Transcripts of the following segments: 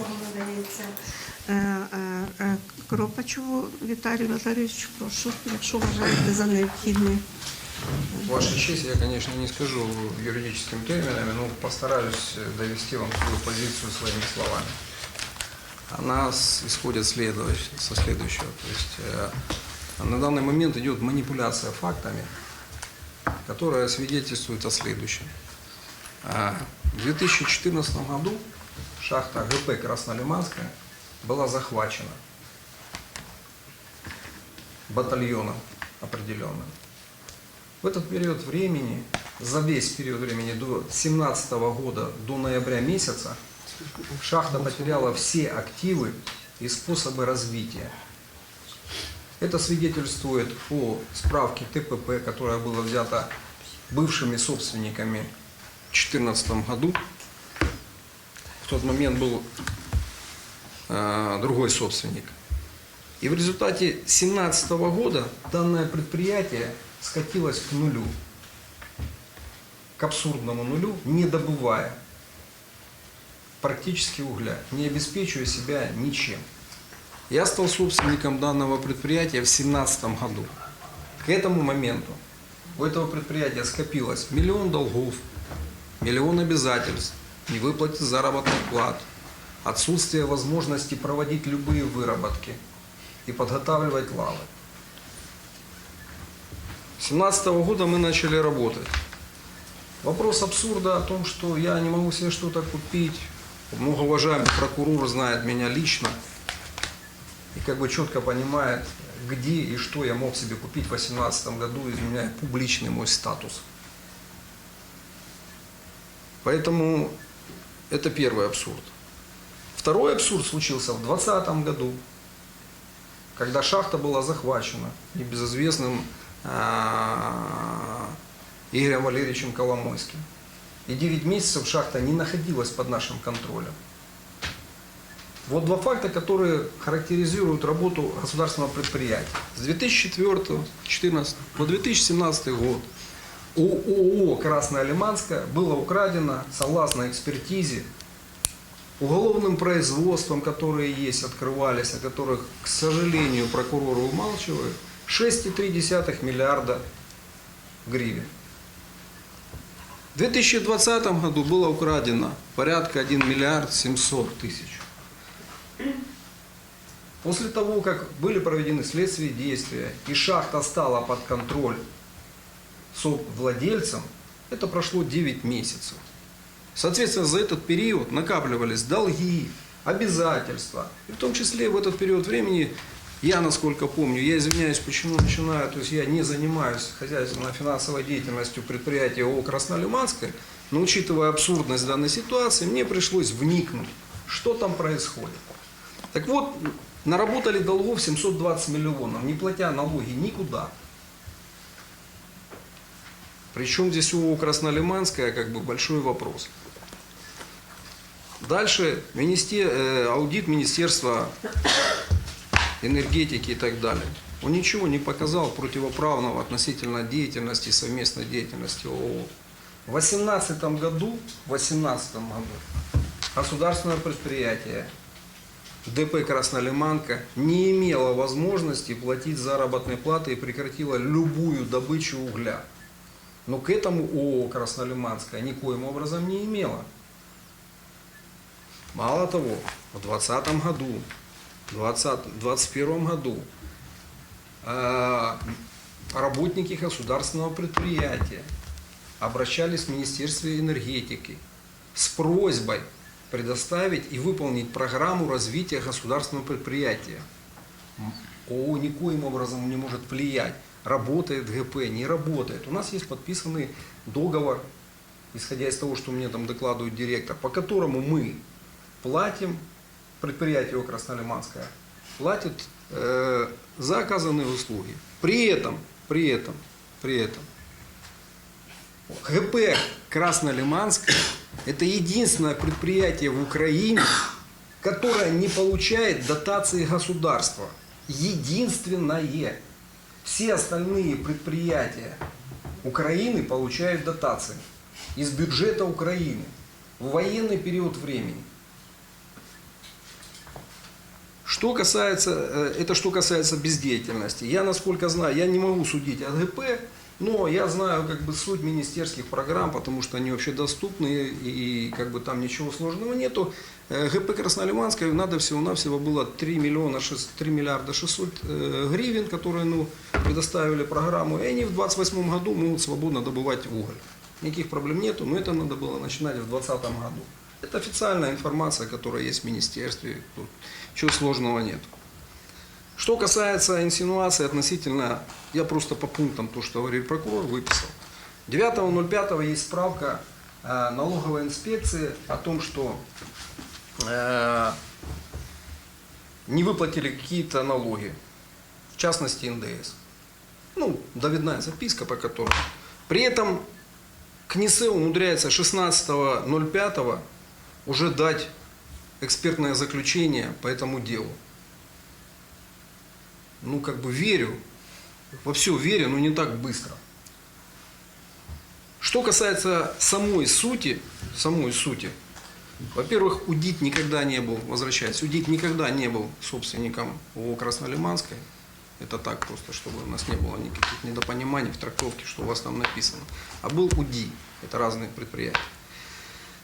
Слово надається е, е, е, Кропачеву Віталію Валерійовичу. Прошу, якщо вважаєте за необхідне. Ваша честь, я, конечно, не скажу юридическими терминами, но постараюсь довести вам свою позицию своими словами. Она с- исходит следующ- со следующего. То есть э, на данный момент идет манипуляция фактами, которая свидетельствует о следующем. А, В 2014 году шахта ГП Краснолиманская была захвачена батальоном определенным. В этот период времени, за весь период времени до 2017 года, до ноября месяца, шахта потеряла все активы и способы развития. Это свидетельствует о справке ТПП, которая была взята бывшими собственниками в 2014 году. Тот момент был э, другой собственник. И в результате 2017 года данное предприятие скатилось к нулю, к абсурдному нулю, не добывая практически угля, не обеспечивая себя ничем. Я стал собственником данного предприятия в 2017 году. К этому моменту у этого предприятия скопилось миллион долгов, миллион обязательств, невыплате заработных плат, отсутствие возможности проводить любые выработки и подготавливать лавы. С 2017 года мы начали работать. Вопрос абсурда о том, что я не могу себе что-то купить. Многоуважаемый прокурор знает меня лично и как бы четко понимает, где и что я мог себе купить в 2018 году, изменяя публичный мой статус. Поэтому это первый абсурд. Второй абсурд случился в 2020 году, когда шахта была захвачена небезызвестным а, Игорем Валерьевичем Коломойским. И 9 месяцев шахта не находилась под нашим контролем. Вот два факта, которые характеризуют работу государственного предприятия. С 2004-2014 по 2017 год у ООО «Красная Лиманская» было украдено, согласно экспертизе, уголовным производством, которые есть, открывались, о которых, к сожалению, прокуроры умалчивают, 6,3 миллиарда гривен. В 2020 году было украдено порядка 1 миллиард 700 тысяч. После того, как были проведены следственные действия и шахта стала под контроль владельцам, это прошло 9 месяцев. Соответственно, за этот период накапливались долги, обязательства. И в том числе в этот период времени, я, насколько помню, я извиняюсь, почему начинаю, то есть я не занимаюсь хозяйственно-финансовой деятельностью предприятия ООО «Краснолиманское», но учитывая абсурдность данной ситуации, мне пришлось вникнуть, что там происходит. Так вот, наработали долгов 720 миллионов, не платя налоги никуда. Причем здесь ООО «Краснолиманская» как бы большой вопрос. Дальше министер, э, аудит Министерства энергетики и так далее. Он ничего не показал противоправного относительно деятельности, совместной деятельности ООО. В 2018 году, в 18 году государственное предприятие ДП «Краснолиманка» не имело возможности платить заработные платы и прекратило любую добычу угля. Но к этому ООО «Краснолиманская» никоим образом не имела. Мало того, в 2020 году, в 2021 году э, работники государственного предприятия обращались в Министерство энергетики с просьбой предоставить и выполнить программу развития государственного предприятия. ООО никоим образом не может влиять, работает ГП, не работает. У нас есть подписанный договор, исходя из того, что мне там докладывает директор, по которому мы платим, предприятие Краснолиманское платит э, за оказанные услуги. При этом, при этом, при этом, ГП Краснолиманское это единственное предприятие в Украине, которое не получает дотации государства. Единственное. Все остальные предприятия Украины получают дотации из бюджета Украины в военный период времени. Что касается, э, это что касается бездеятельности. Я, насколько знаю, я не могу судить о ГП, но я знаю как бы суть министерских программ, потому что они вообще доступны и, и как бы там ничего сложного нету. Э, ГП Краснолиманская надо всего-навсего было 3, миллиона, 6, 3 миллиарда 600 э, гривен, которые ну, предоставили программу, и они в 28 году могут свободно добывать уголь. Никаких проблем нету, но это надо было начинать в 2020 году. Это официальная информация, которая есть в министерстве, тут чего сложного нет. Что касается инсинуации относительно, я просто по пунктам то, что говорит прокурор, выписал. 9.05 есть справка э, налоговой инспекции о том, что э, не выплатили какие-то налоги, в частности НДС. Ну, довидная записка, по которой. При этом КНИСЕ умудряется 16.05 уже дать экспертное заключение по этому делу. Ну, как бы верю, во все верю, но не так быстро. Что касается самой сути, самой сути, во-первых, УДИТ никогда не был, возвращаясь, УДИТ никогда не был собственником ООО Краснолиманской. Это так просто, чтобы у нас не было никаких недопониманий в трактовке, что у вас там написано. А был УДИ, это разные предприятия.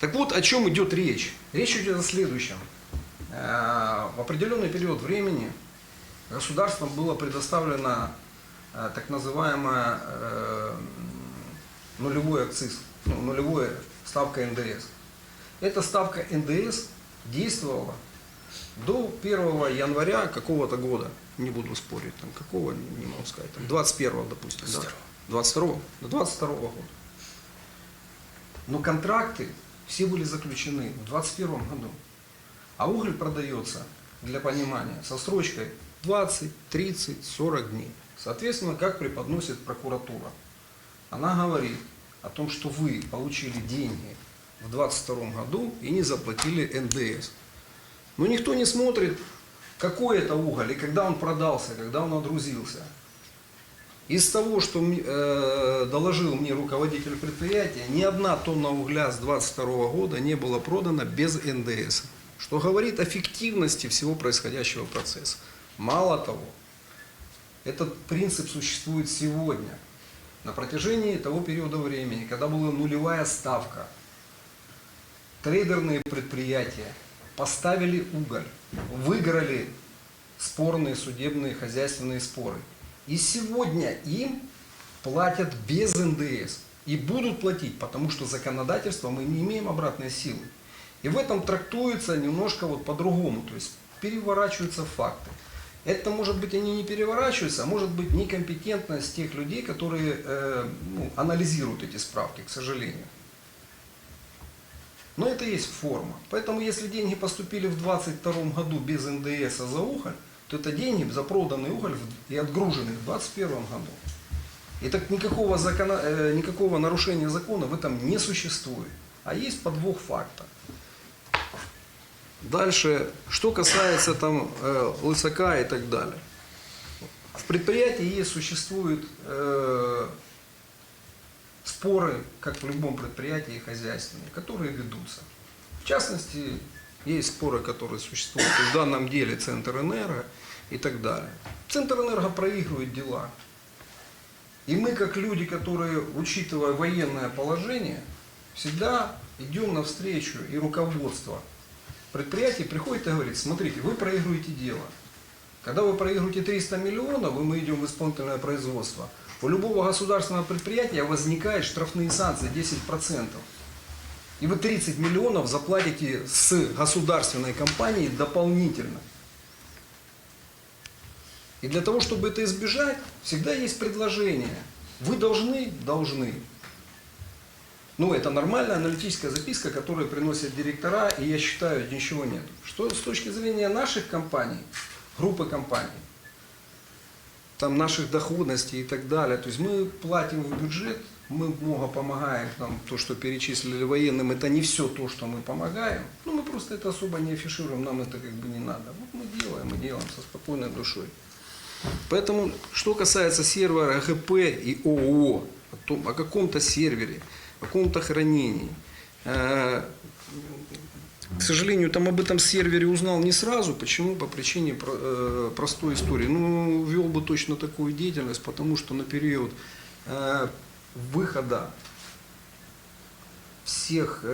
Так вот, о чем идет речь? Речь идет о следующем. Э, В определенный период времени государством было предоставлено так называемое э, нулевой акциз, ну, нулевая ставка НДС. Эта ставка НДС действовала до 1 января какого-то года. Не буду спорить, там какого, не могу сказать, там 21 допустим. да. 22 до 22 года. Но контракты все были заключены в 2021 году. А уголь продается, для понимания, со срочкой 20, 30, 40 дней. Соответственно, как преподносит прокуратура? Она говорит о том, что вы получили деньги в 2022 году и не заплатили НДС. Но никто не смотрит, какой это уголь и когда он продался, когда он отгрузился. Из того, что э, доложил мне руководитель предприятия, ни одна тонна угля с 22 года не была продана без НДС, что говорит о фиктивности всего происходящего процесса. Мало того, этот принцип существует сегодня. На протяжении того периода времени, когда была нулевая ставка, трейдерные предприятия поставили уголь, выиграли спорные судебные хозяйственные споры. И сегодня им платят без НДС. И будут платить, потому что законодательство мы не имеем обратной силы. И в этом трактуется немножко вот по-другому, то есть переворачиваются факты. Это может быть они не переворачиваются, а может быть некомпетентность тех людей, которые э, ну, анализируют эти справки, к сожалению. Но это есть форма. Поэтому если деньги поступили в 2022 году без НДС за уголь, то это деньги за проданный уголь и отгруженный в 2021 году. И так никакого, закона, э, никакого нарушения закона в этом не существует. А есть подвох факта. Дальше, что касается там э, лысака и так далее. В предприятии существуют э, споры, как в любом предприятии хозяйственные, которые ведутся. В частности, есть споры, которые существуют в данном деле Центр Энерго и так далее. Центр Энерго проигрывает дела. И мы, как люди, которые, учитывая военное положение, всегда идем навстречу и руководство предприятий приходит и говорит, смотрите, вы проигрываете дело. Когда вы проигрываете 300 миллионов, и мы идем в исполнительное производство, у любого государственного предприятия возникают штрафные санкции 10%. И вы 30 миллионов заплатите с государственной компанией дополнительно. И для того, чтобы это избежать, всегда есть предложение. Вы должны, должны. Ну, это нормальная аналитическая записка, которую приносят директора, и я считаю, ничего нет. Что с точки зрения наших компаний, группы компаний, там наших доходностей и так далее, то есть мы платим в бюджет, мы много помогаем, там, то, что перечислили военным, это не все то, что мы помогаем, ну, мы просто это особо не афишируем, нам это как бы не надо. Вот мы делаем, мы делаем со спокойной душой. Поэтому, что касается сервера ГП и ООО, о, том, о каком-то сервере, о каком-то хранении, э, К сожалению, там об этом сервере узнал не сразу. Почему? По причине э, простой истории. Ну, вел бы точно такую деятельность, потому что на период э, выхода всех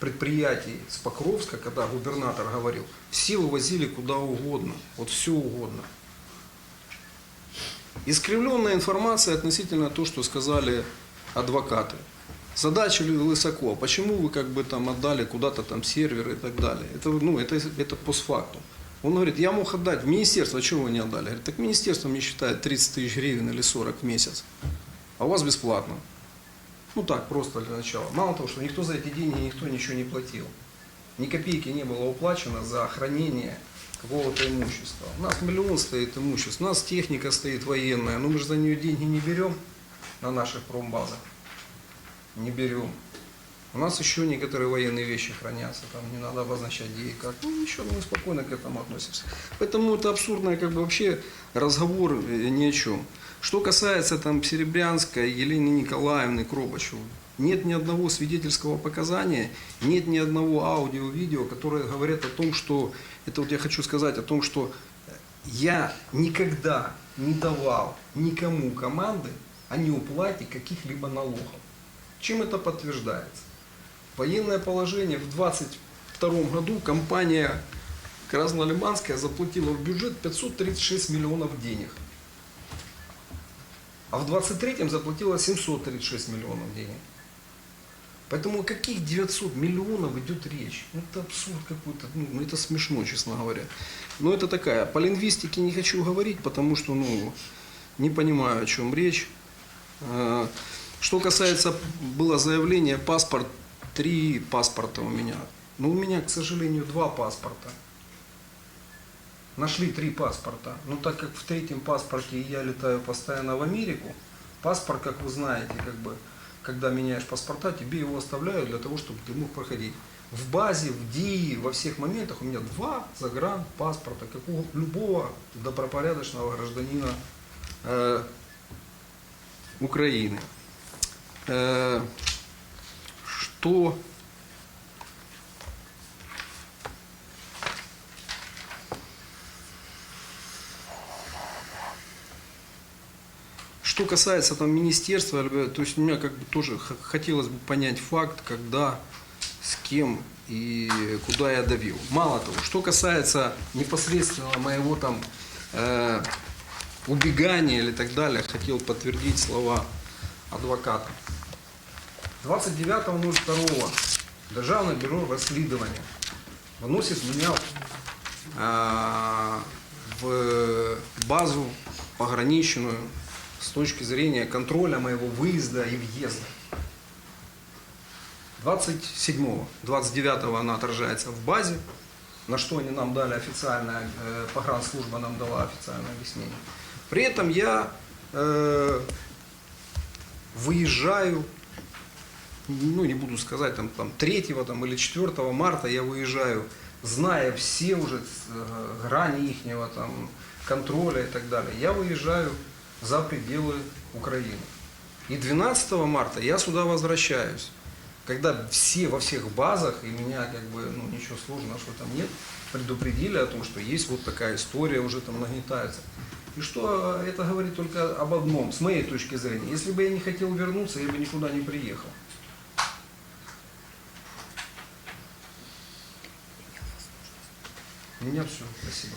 предприятий с Покровска, когда губернатор говорил, все вывозили куда угодно, вот все угодно. Искривленная информация относительно того, что сказали адвокаты. Задача Лысакова, почему вы как бы там отдали куда-то там серверы и так далее. Это, ну, это, это постфактум. Он говорит, я мог отдать в министерство, а чего вы не отдали? Говорит, так министерство мне считает 30 тысяч гривен или 40 в месяц, а у вас бесплатно. Ну так, просто для начала. Мало того, что никто за эти деньги никто ничего не платил. Ни копейки не было уплачено за хранение какого-то имущества. У нас миллион стоит имуществ, у нас техника стоит военная, но мы же за нее деньги не берем на наших промбазах. Не берем. У нас еще некоторые военные вещи хранятся, там не надо обозначать где и как. Ну ничего, мы спокойно к этому относимся. Поэтому это абсурдный как бы вообще разговор э, ни о чем. Что касается там Серебрянска, Елены Николаевны, Кробачева, нет ни одного свидетельского показания, нет ни одного аудио-видео, которые говорят о том, что, это вот я хочу сказать о том, что я никогда не давал никому команды о неуплате каких-либо налогов. Чем это подтверждается? Военное положение в 22 году компания Краснолиманская заплатила в бюджет 536 миллионов денег. А в 23-м заплатила 736 миллионов денег. Поэтому о каких 900 миллионов идет речь? Ну, это абсурд какой-то, ну, ну, это смешно, честно говоря. Но это такая, по лингвистике не хочу говорить, потому что, ну, не понимаю, о чем речь. Э, Что касается, было заявление, паспорт, три паспорта у меня. Но у меня, к сожалению, два паспорта. Нашли три паспорта. Но так как в третьем паспорте я летаю постоянно в Америку, паспорт, как вы знаете, как бы, когда меняешь паспорта, тебе его оставляют для того, чтобы ты мог проходить. В базе, в ДИИ, во всех моментах у меня два загран паспорта, как у любого добропорядочного гражданина э, Украины. Э, что Что касается там министерства, э, то есть у меня как бы тоже хотелось бы понять факт, когда, с кем и куда я давил. Мало того, что касается непосредственно моего там э, убегания или так далее, хотел подтвердить слова адвоката. 29.02 Державне бюро розслідування виносить меня а, в базу пограничную с точки зрения контроля моего выезда и въезда. 27-го, 29-го она отражается в базе, на что они нам дали официальное, э, погранслужба нам дала официальное объяснение. При этом я э, выезжаю ну не буду сказать, там, там 3 там, или 4 марта я выезжаю, зная все уже э, грани ихнего там, контроля и так далее, я выезжаю за пределы Украины. И 12 марта я сюда возвращаюсь, когда все во всех базах, и меня как бы, ну ничего сложного, что там нет, предупредили о том, что есть вот такая история, уже там нагнетается. И что это говорит только об одном, с моей точки зрения. Если бы я не хотел вернуться, я бы никуда не приехал. У меня все. Спасибо.